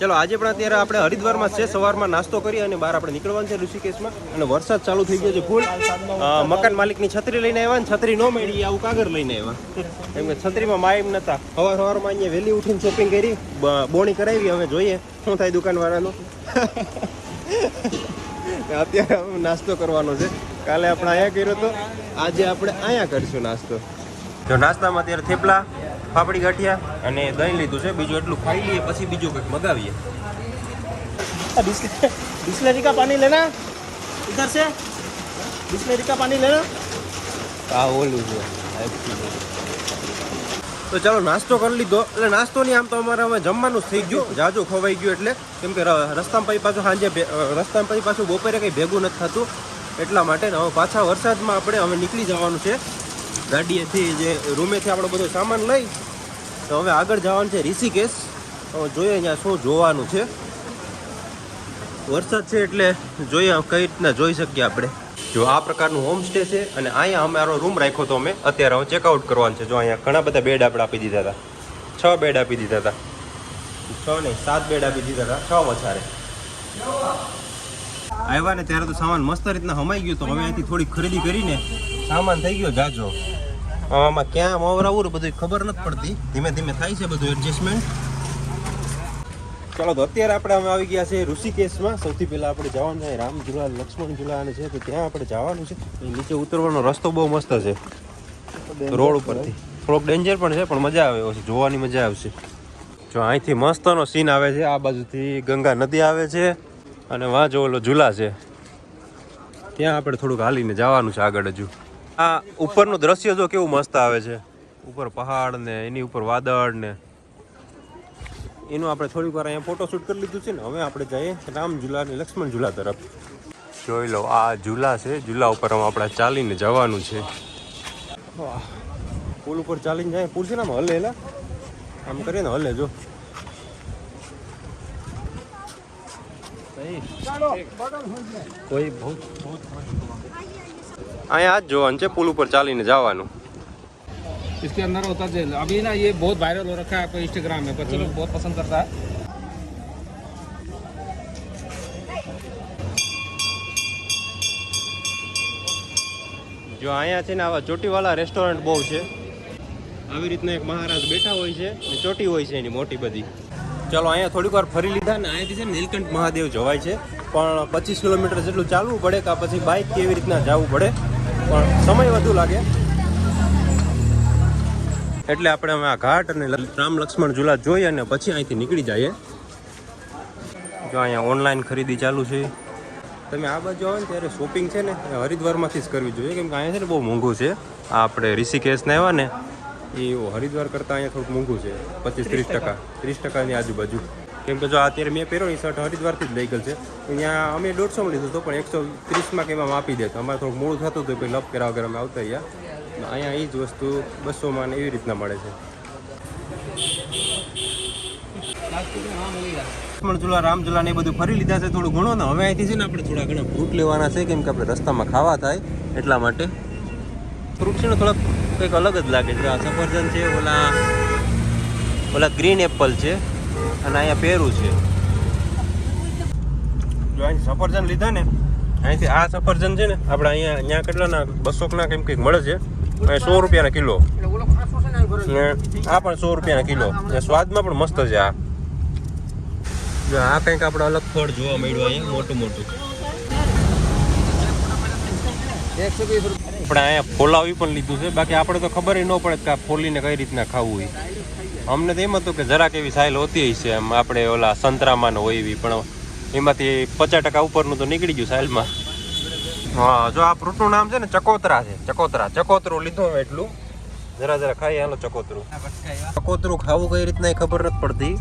ચલો, આજે પણ અત્યારે આપણે હરિદ્વારમાં છે. સવારમાં નાસ્તો કરી અને બહાર આપણે નીકળવાનું છે ઋષિકેશમાં. અને વરસાદ ચાલુ થઈ ગયો છે ફૂલ. મકાન માલિકની છત્રી લઈને આવ્યા ને છત્રી ન મળી આવું કાગર લઈને આવ્યા. એમ કે છત્રીમાં માયમ નતા. સવાર સવારમાં અહીંયા વહેલી ઉઠીને શોપિંગ કરી બોણી કરાવી. હવે જોઈએ શું થાય દુકાનવાળાનું. અત્યારે નાસ્તો કરવાનો છે. કાલે આપણે અહીંયા કર્યો હતો આજે આપણે અહીંયા કરીશું નાસ્તો. જો, નાસ્તામાં અત્યારે થેપલા પાપડી ગાંઠિયા. અને દહીં લીધું છે. બીજું એટલું ખાઈ લઈએ પછી બીજું કંઈક મગાવીએ. બિસ્લેરી કા પાણી લેના. ઇધર છે. બિસ્લેરી કા પાણી લેના. આ ઓલું છે. તો ચાલો નાસ્તો કરી લીધો. એટલે નાસ્તો નહીં આમ તો અમારે હવે જમવાનું થઈ ગયું. જાજુ ખોવાઈ ગયું એટલે. કેમ કે રસ્તામાં પછી પાછું સાંજે રસ્તામાં પછી પાછું બપોરે કંઈ ભેગું નથી થતું. એટલા માટે હવે પાછા વરસાદમાં આપણે હવે નીકળી જવાનું છે. ગાડીએથી જે રૂમેથી આપણો બધો સામાન લઈ, તો હવે આગળ જવાનું છે ઋષિકેશ. જોઈએ અહીંયા શું જોવાનું છે. વરસાદ છે એટલે જોઈએ કઈ રીતના જોઈ શકીએ આપણે. જો આ પ્રકારનું હોમસ્ટે છે અને અહીંયા અમારો રૂમ રાખ્યો તો અમે. અત્યારે હું ચેકઆઉટ કરવાનું છે. જો અહીંયા ઘણા બધા બેડ આપણે આપી દીધા હતા. છ બેડ આપી દીધા હતા. છ નહીં, સાત બેડ આપી દીધા હતા. છ વછારે આવ્યા ને ત્યારે તો સામાન મસ્ત રીતના હમાઈ ગયો. તો હવે અહીંથી થોડી ખરીદી કરીને સામાન થઈ ગયો જાજો. આમાં ક્યાં વાવરાવું બધું ખબર નથી પડતી. ધીમે ધીમે થાય છે બધું એડજસ્ટમેન્ટ ચાલો તો અત્યારે આપણે અમે આવી ગયા છે ઋષિકેશમાં. સૌથી પહેલાં આપણે જવાનું છે રામ ઝુલા, લક્ષ્મણ ઝુલા અને છે તો ત્યાં આપણે જવાનું છે. નીચે ઉતરવાનો રસ્તો બહુ મસ્ત છે. રોડ ઉપરથી. થોડોક ડેન્જર પણ છે, પણ મજા આવે છે જોવાની મજા આવશે. જો અહીંથી મસ્તનો સીન આવે છે. આ બાજુથી ગંગા નદી આવે છે અને વાં જો ઝૂલા છે. ત્યાં આપણે થોડુંક હાલીને જવાનું છે આગળ હજુ. આ ઉપરનું દ્રશ્ય જો કેવું મસ્ત આવે છે. ઉપર પહાડ ને એની ઉપર વાદળ ને. એનું આપણે થોડીક વાર અહીંયા ફોટોશૂટ કરી લીધું છે ને. હવે આપણે જઈએ રામ ઝૂલા ને લક્ષ્મણ ઝૂલા તરફ. જોઈ લો આ ઝૂલા છે. ઝૂલા ઉપર હવે આપણે ચાલીને જવાનું છે. પુલ ઉપર ચાલીને જાય. પુલ છે ને આમ હલે એલા આમ કરીએ ને હલે જો. કોઈ બહુ અહીંયા જ જોવાનું છે પુલ ઉપર ચાલીને જવાનું इसके अंदर होता है जेल अभी ना ये बहुत वायरल हो रखा है आपको इंस्टाग्राम में बच्चे लोग बहुत पसंद करता है જો અહીંયા છે ને આવા ચોટીવાળા રેસ્ટોરન્ટ બહુ છે આવી રીતના એક મહારાજ બેઠા હોય છે ને ચોટી હોય છે એની મોટી બધી ચલો અહીંયા થોડીક વાર ફરી લીધા ને અહીંયાથી છે ને નીલકંઠ મહાદેવ જવાય છે પણ પચીસ કિલોમીટર જેટલું ચાલવું પડે કે પછી બાઇક કેવી રીતના જવું પડે પણ સમય વધુ લાગે. એટલે આપણે હવે આ ઘાટ અને રામ લક્ષ્મણ ઝૂલા જોઈ અને પછી અહીંથી નીકળી જઈએ. જો અહીંયા ઓનલાઈન ખરીદી ચાલુ છે. તમે આ બાજુ આવો ને ત્યારે શોપિંગ છે ને હરિદ્વારમાંથી જ કરવી જોઈએ. કેમ કે અહીંયા છે ને બહુ મોંઘું છે. આ આપણે ઋષિકેશને આવ્યા ને, એ હરિદ્વાર કરતાં અહીંયા થોડુંક મોંઘું છે. પચીસ ત્રીસ ટકા. ત્રીસ ટકાની આજુબાજુ. કેમ કે જો અત્યારે મેં પહેર્યો એ શર્ટ હરિદ્વારથી જ લઈ ગયેલ છે. અહીંયા અમે દોઢસોમાં લીધું હતું, પણ એકસો ત્રીસમાં કે એમાં દે તો અમારે થોડું મોડું થતું હતું પછી લપ કરાવ અમે આવતા અહીંયા. અહીંયા એ જ વસ્તુ બસોમાં ને એવી રીતના મળે છે. લક્ષ્મણ ઝુલા રામ બધું ફરી લીધા છે થોડું ઘણું. ને હવે અહીંથી આપણે થોડા ઘણા ફ્રૂટ લેવાના છે, કેમ કે આપણે રસ્તામાં ખાવા થાય એટલા માટે. ફ્રૂટ થોડાક કંઈક અલગ જ લાગે છે. આ સફરજન છે, ઓલા ઓલા ગ્રીન એપલ છે. અને અહીંયા પહેરું છે. જો અહીં સફરજન લીધા ને, અહીંથી આ સફરજન છે ને, આપણે અહીંયા અહીંયા કેટલાના, બસોકના કેમ કંઈક મળે છે? અહીં સો રૂપિયાના કિલો. ને આ પણ સો રૂપિયાના કિલો. ને સ્વાદમાં પણ મસ્ત છે આ. જો આ કંઈક આપણે અલગ ફળ જોવા મળ્યું અહીંયા, મોટું મોટું. આપણે અહીંયા ફોલાવી પણ લીધું છે. બાકી આપણે તો ખબર ન પડે કે આ ફોલીને કઈ રીતના ખાવું હોય. અમને તો એમ હતું કે જરાક એવી સાયલ હોતી છે એમ. આપણે ઓલા સંતરામાં હોય એવી પણ એમાંથી પચાસ ટકા ઉપરનું તો નીકળી ગયું સાયલમાં. હા જો આ ફ્રૂટનું નામ છે ને ચકોતરા છે. ચકોતરા. ચકોતરું લીધું એટલું. જરા જરા ખાઈ હાલો ચકોતરું. ચકોતરું ખાવું કઈ રીતના ખબર નથી પડતી.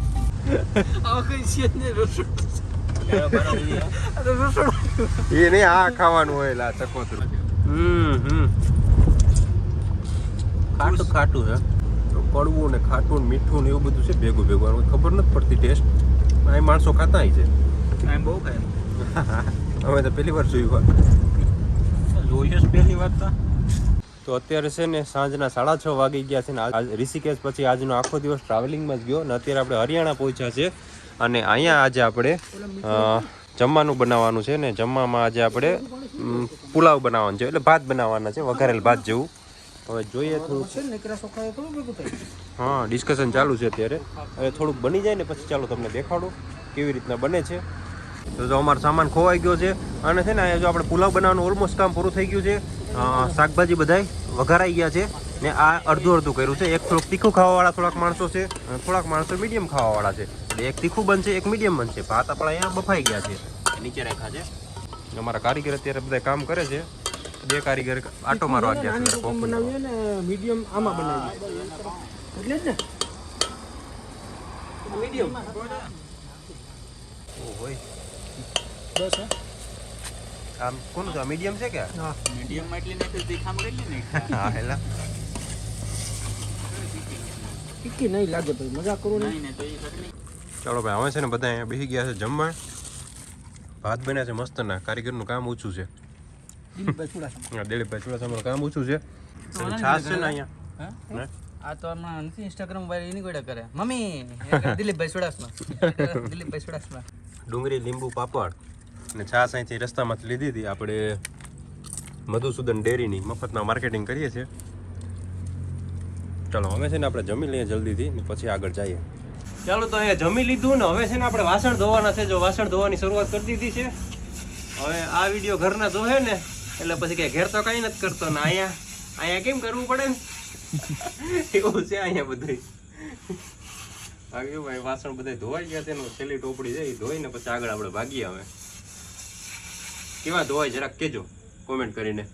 એ નહીં આ ખાવાનું હોય લા ચકોતરું. હમ હમ. ખાટું ખાટું છે. કડવું ને ખાટું ને મીઠું ને એવું બધું છે ભેગું ભેગું. ખબર નથી પડતી ટેસ્ટ. અહીં માણસો ખાતા છે. બહુ ખાય. અમે તો પહેલી વાર જોયું જોઈએ પહેલી વાર તો. તો અત્યારે છે ને સાંજના સાડા છ વાગી ગયા છે ને આજ ઋષિકેશ પછી આજનો આખો દિવસ ટ્રાવેલિંગમાં જ ગયો ને અત્યારે આપણે હરિયાણા પહોંચ્યા છે અને અહીંયા આજે આપણે જમવાનું બનાવવાનું છે ને જમવામાં આજે આપણે પુલાવ બનાવવાનું છે એટલે ભાત બનાવવાના છે વઘારેલ ભાત જેવું. હવે જોઈએ થોડુંક. હા ડિસ્કશન ચાલુ છે અત્યારે. હવે થોડુંક બની જાય ને પછી ચાલો તમને દેખાડું કેવી રીતના બને છે. તો જો અમારો સામાન ખોવાઈ ગયો છે અને છે ને જો આપણે પુલાવ બનાવવાનું ઓલમોસ્ટ કામ પૂરું થઈ ગયું છે. શાકભાજી બધાય વઘારાઈ ગયા છે ને આ અડધું અડધું કર્યું છે. એક થોડુંક તીખું ખાવાવાળા થોડાક માણસો છે અને થોડાક માણસો મીડિયમ ખાવાવાળા છે. એક તીખું બનશે એક મીડિયમ બનશે. ભાત આપણા અહીંયા બફાઈ ગયા છે. નીચે રાખ્યા છે. અમારા કારીગર અત્યારે બધા કામ કરે છે. બે કારીગર આટો મારવા ગયા છે કોફી. બનાવીએ ને મીડિયમ આમાં બનાવ્યો એટલે જ ને. મીડિયમ. ઓ હોય. બસ હા. આમ કોનું તો મીડિયમ છે કે હા. મીડિયમ એટલે ને તો દેખામ કેટલી નહીં હા હેલા. ટીકી નહીં લાગે ભાઈ મજા કરો ને. ચાલો ભાઈ હવે છે ને બધા અહીંયા બેસી ગયા છે જમવા. ભાત બન્યા છે મસ્ત ના કારીગરનું કામ ઓછું છે. દિલીપભાઈ ચુડાસમા. દિલીપભાઈ ચુડાસમાનું કામ ઓછું છે. છાસ છાશ છે ને અહીંયા? આ તો હમણાં નથી ઇન્સ્ટાગ્રામ વાળી એની કોઈ કરે. મમ્મી દિલીપભાઈ ચુડાસમા. દિલીપભાઈ ચુડાસમા. ડુંગળી લીંબુ પાપડ અને છાશ અહીંથી રસ્તામાંથી લીધી હતી. આપણે મધુસૂદન ડેરીની મફતમાં માર્કેટિંગ કરીએ છીએ. ચાલો હવે છે ને આપણે જમી લઈએ જલ્દીથી ને પછી આગળ જઈએ. ચાલો તો અહીંયા જમી લીધું ને હવે છે ને આપણે વાસણ ધોવાના છે. જો વાસણ ધોવાની શરૂઆત કરી દીધી છે. હવે આ વીડિયો ઘરના ધોહે ને એટલે પછી કે ઘેર તો કઈ નથી કરતો. ને અહીંયા અહીંયા કેમ કરવું પડે ને? એવું છે અહીંયા બધું આ કેવું ભાઈ, વાસણ બધા ધોવાઈ ગયા તેનું છેલ્લી ટોપડી છે, એ ધોઈને પછી આગળ આપણે ભાગીએ હવે. કેવા ધોવાય, જરાક કેજો કોમેન્ટ કરીને.